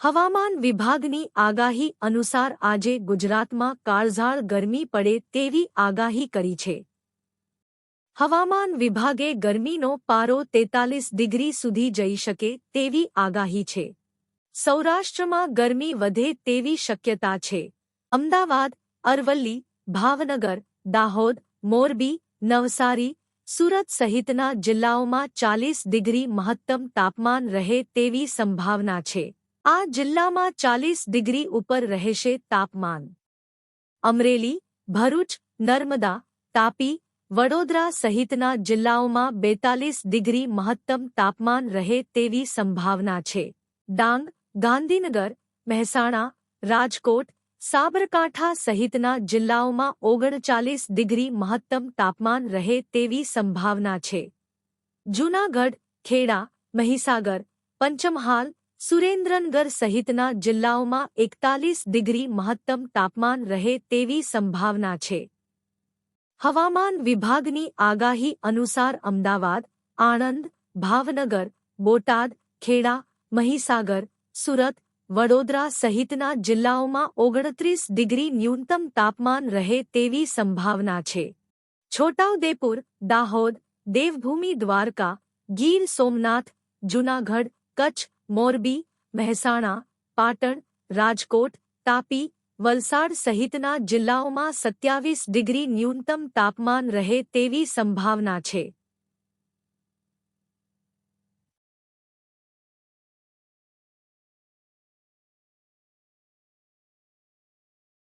હવામાન વિભાગની આગાહી અનુસાર આજે ગુજરાતમાં કાળઝાળ ગરમી પડે તેવી આગાહી કરી છે. હવામાન વિભાગે ગરમીનો પારો તેતાલીસ ડિગ્રી સુધી જઈ શકે તેવી આગાહી છે. સૌરાષ્ટ્રમાં ગરમી વધે તેવી શક્યતા છે. અમદાવાદ, અરવલ્લી, ભાવનગર, દાહોદ, મોરબી, નવસારી, સુરત સહિતના જિલ્લાઓમાં ચાલીસ ડિગ્રી મહત્તમ તાપમાન રહે તેવી સંભાવના છે. આ જિલ્લામાં ચાલીસ ડિગ્રી ઉપર રહેશે તાપમાન. અમરેલી, ભરૂચ, નર્મદા, તાપી, વડોદરા સહિતના જિલ્લાઓમાં બેતાલીસ ડિગ્રી મહત્તમ તાપમાન રહે તેવી સંભાવના છે. ડાંગ, ગાંધીનગર, મહેસાણા, રાજકોટ, સાબરકાંઠા સહિતના જિલ્લાઓમાં ઓગણચાલીસ ડિગ્રી મહત્તમ તાપમાન રહે તેવી સંભાવના છે. જૂનાગઢ, ખેડા, મહીસાગર, પંચમહાલ સુરેન્દ્રનગર સહિતના જિલ્લાઓમાં એકતાલીસ ડિગ્રી મહત્તમ તાપમાન રહે તેવી સંભાવના છે. હવામાન વિભાગની આગાહી અનુસાર અમદાવાદ, આણંદ, ભાવનગર, બોટાદ, ખેડા, મહીસાગર, સુરત, વડોદરા સહિતના જિલ્લાઓમાં ઓગણત્રીસ ડિગ્રી ન્યૂનતમ તાપમાન રહે તેવી સંભાવના છે. છોટાઉદેપુર, દાહોદ, દેવભૂમિ દ્વારકા, ગીર સોમનાથ, જૂનાગઢ, કચ્છ મોરબી, મહેસાણા, પાટણ, રાજકોટ, તાપી, વલસાડ સહિતના જિલ્લાઓમાં સત્યાવીસ ડિગ્રી ન્યૂનતમ તાપમાન રહે તેવી સંભાવના છે.